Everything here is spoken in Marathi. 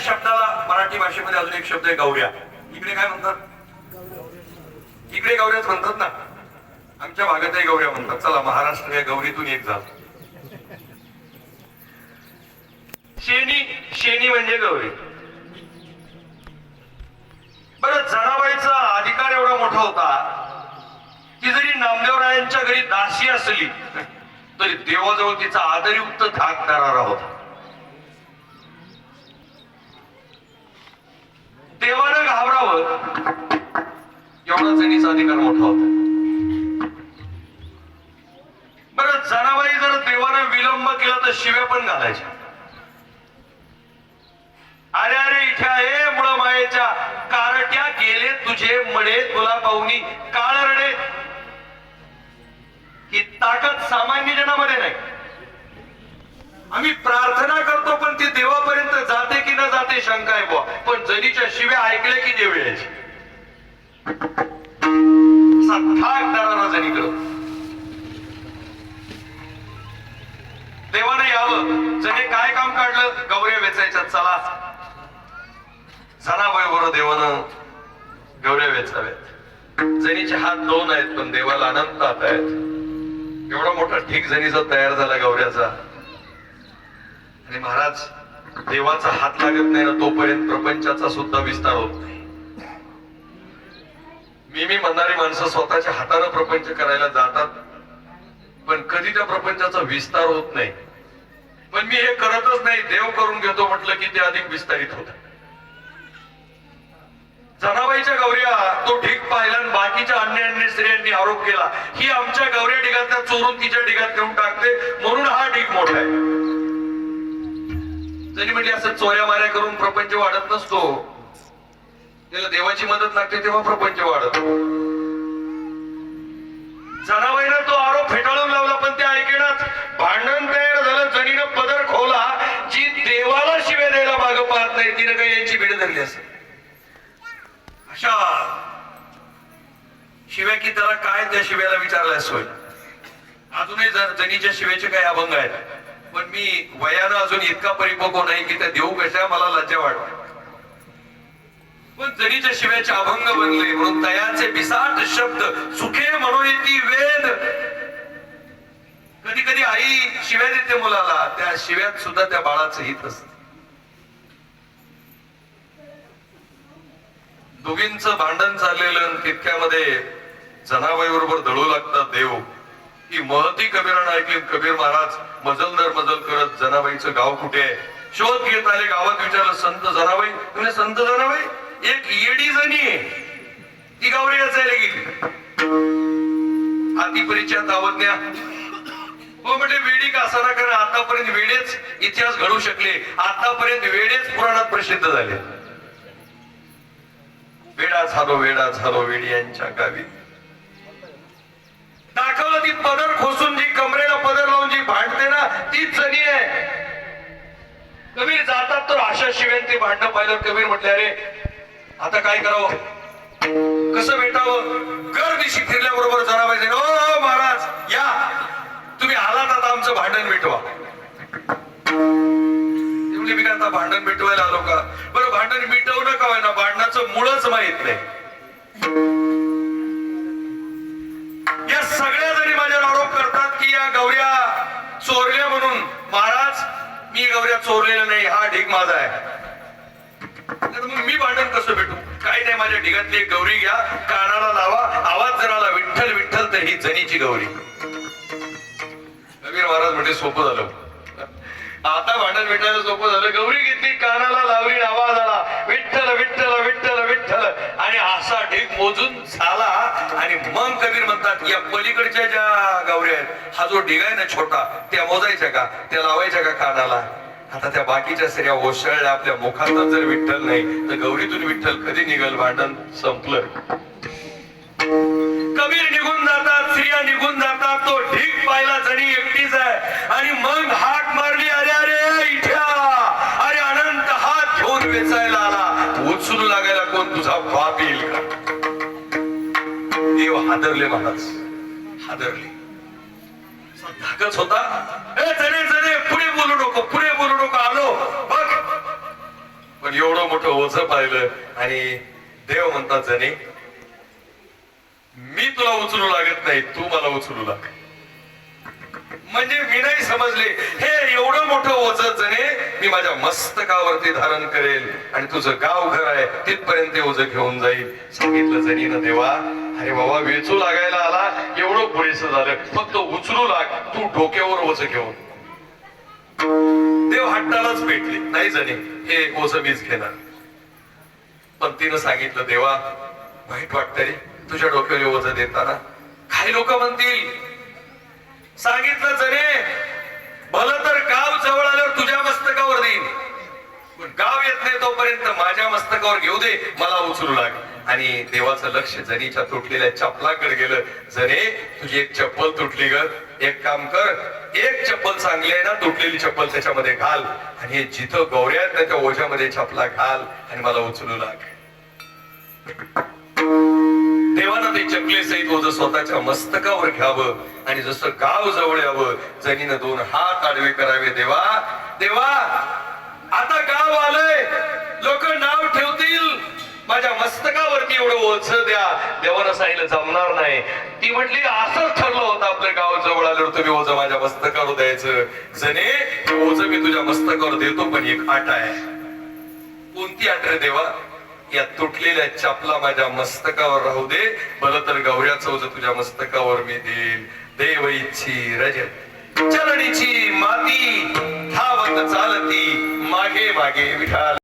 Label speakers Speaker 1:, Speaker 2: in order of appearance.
Speaker 1: शब्दाला मराठी भाषेमध्ये अजून एक शब्द आहे गौऱ्या. इकडे काय म्हणतात? इकडे गौऱ्याच म्हणतात ना. आमच्या भागातही गौऱ्या म्हणतात. चला महाराष्ट्र या गौरीतून एक झालं. शेणी शेणी म्हणजे गौरी. बरं जनाबाईचा अधिकार एवढा मोठा होता की जरी नामदेवरायांच्या घरी दासी असली तरी देवाजवळ तिचा आदरयुक्त धाक धरारा होता. देवानं घाबरावं. एवढा जणीचा अधिकार मोठा होता. बर जनाबाई जर देवानं विलंब केला तर शिव्या पण घालायच्या. अरे अरे इथे आहे मुळ मायेच्या. कारट्या गेले तुझे मडे तुला पाहुणी. काळ रडे. ही ताकद सामान्य जनामध्ये नाही. आम्ही प्रार्थना करतो पण ती देवापर्यंत जाते की न जाते शंका आहे बुवा. पण जनीच्या शिव्या ऐकल्या की देव यायची. असा थाक देवानं यावं. जने काय काम काढलं? गौऱ्या वेचायच्या. चला. जनाबाईवर देवानं गौऱ्या वेचाव्यात. जनीचे हात दोन आहेत पण देवाला अनंत हात आहेत. एवढा मोठा ठीक जनीचा तयार झाला गौऱ्याचा आणि महाराज देवाचा हात लागत नाही ना तोपर्यंत प्रपंचाचा सुद्धा विस्तार होत नाही. मी मी म्हणणारी माणसं स्वतःच्या हातानं प्रपंच करायला जातात पण कधी त्या प्रपंचाचा विस्तार होत नाही. पण मी हे करतच नाही देव करून घेतो म्हटलं की ते अधिक विस्तारित होत. जनाबाईच्या गौऱ्या तो ढीक पाहिला आणि बाकीच्या अन्य अन्य स्त्रियांनी आरोप केला ही आमच्या गौऱ्या ढिगात चोरून तिच्या ढिगात घेऊन टाकते म्हणून हा ढीक मोठा आहे. जरी म्हणजे असं चोऱ्या माऱ्या करून प्रपंच वाढत नसतो त्याला देवाची मदत लागते तेव्हा प्रपंच वाढत. जनाबाईनं तो आरोप फेटाळून लावला पण ते ऐकेनात भांडण तयार झालं जणीनं पदर खोला जी देवाला शिव्या द्यायला मागं पाहत नाही तिनं काही यांची भेट धरली असेल. अशा शिव्या की त्याला काय त्या शिव्याला विचारल्यास होईल? अजूनही जणीच्या जनीच्या शिव्याचे काही अभंग आहेत. पण मी वयानं अजून इतका परिपक्व नाही की त्या देऊ कशा मला लज्जा वाटते पण जरीच्या शिव्याचे अभंग बनले म्हणून तयाचे बिसाट शब्द सुखे मनोयती वेद. कधी कधी आई शिव्या देते मुलाला त्या शिव्यात सुद्धा त्या बाळाचं हित असत. दोघींच भांडण चाललेलं तितक्यामध्ये जनाबाई बरोबर दळू लागतात देव. ही महती कबीरानं ऐकली कबीर महाराज मजल दर मजल करत जनाबाईचं गाव कुठे आहे? शोध घेत आले गावात विचारलं संत जनाबाई? म्हणजे संत जनाबाई एक येडी जणी आहे. ती गावरी असायला गेली. हाती परिचयात आवडण्या हो म्हणजे वेडी का असणार कारण आतापर्यंत वेडेच इतिहास घडू शकले. आतापर्यंत वेडेच पुराणात प्रसिद्ध झाले. वेडा झालो वेडा झालो वेडी यांच्या गावी दाखवलं ती पदर खोसून जी कमरेला पदर लावून जी भांडते ना तीच जणी आहे कबीर शिव्यान ते भांडणं पाहिलं कबीर म्हटले अरे आता काय करावं? कसं भेटावं? घर दिशी फिरल्याबरोबर जरा पाहिजे. ओ महाराज या. तुम्ही आलात आता आमचं भांडण भेटवा मी काय आता भांडण मिटवायला आलो का? बरं भांडण मिटवणं का व्हायना भांडणाचं मुळच माहीत नाही. मग मी भांडण कसं भेटू? काही नाही माझ्या ढिगातली एक गौरी घ्या कानाला लावा आवाज जर आला विठ्ठल विठ्ठल तर ही जनीची गौरी. कबीर महाराज म्हणजे सोपं झालं. आता भांडण भेटायला सोपं झालं. गौरी घेतली कानाला लावली आवाज आला विठ्ठल विठ्ठल विठ्ठल विठ्ठल. आणि असा ढीक मोजून झाला. आणि मग कबीर म्हणतात या पलीकडच्या ज्या गौऱ्या आहेत हा जो ढिग आहे ना छोटा त्या मोजायच्या का? त्या लावायच्या का कानाला? आता त्या बाकीच्या स्त्रिया ओसळल्या आपल्या मुखातच जर विठ्ठल नाही तर गौरीतून विठ्ठल कधी निघल भांडण? संपलं. कबीर निघून जातात स्त्रिया निघून जातात तो ढीक पाहिला जणी एकटीच आहे. आणि मग हाक मारली अरे अरे इठ्या! अरे अनंत हात घेऊन वेचायला आला. उचलू लागायला कोण तुझा बाप येईल का? देव हादरले महाराज. हादरले. धाकच होता. ए जणे जणे पुढे बोलू नको पुढे बोलू नको आलो बघ पण एवढं मोठं ओझ पाहिलं आणि देव म्हणतात जणे मी तुला उचलू लागत नाही तू मला उचलू लाग. म्हणजे मी नाही समजले हे एवढं मोठं ओझ जणे मी माझ्या मस्तकावरती धारण करेल आणि तुझं गाव घर आहे तिथपर्यंत ते ओझ घेऊन जाईल. सांगितलं जणीनं देवा अरे बाबा वेचू लागायला आला एवढं पुरेसं झालं फक्त उचलू लाग तू डोक्यावर ओझ घेऊन. देव हट्टालाच भेटले. नाही जणे हे ओझ मीच घेणार. पण तिनं सांगितलं देवा वाईट वाटत रे तुझ्या डोक्यावर ओझ देताना. काही लोक म्हणतील सांगितलं जरे भल तर गाव जवळ आल्यावर तुझ्या मस्तकावर देईन. पण गाव येत नाही तोपर्यंत माझ्या मस्तकावर घेऊ दे मला उचलू लागेल आणि देवाचं लक्ष जनीच्या तुटलेल्या चपलाकडे गेलं जने तुझी एक चप्पल तुटली ग. एक काम कर एक चप्पल चांगली आहे ना तुटलेली चप्पल त्याच्यामध्ये घाल. आणि हे जिथं गौऱ्या आहेत ना त्या ओझ्यामध्ये चपला घाल आणि मला उचलू लाग. देवानं ते चपले सहित ओझ स्वतःच्या मस्तकावर घ्यावं आणि जसं गाव जवळ यावं जनीनं दोन हात आडवे करावे देवा देवा आता गाव आलंय. लोक नाव ठेवतील. माझ्या मस्तकावरती एवढं ओझ द्या. देवानं सांगितलं जमणार नाही. ती म्हटली असंच ठरलं होतं आपलं गाव जवळ आल्यावर तुम्ही ओझ माझ्या मस्तकावर द्यायचं. जने हे ओझ मी तुझ्या मस्तकावर देतो पण एक आट आहे. कोणती आठ रे देवा? या तुटलेल्या चपला माझ्या मस्तकावर राहू दे. मला तर गौऱ्याचं ओझ तुझ्या मस्तकावर मी देईल देव इच्छी रजत. चरणीची माती धावत चालती मागे मागे विठाल.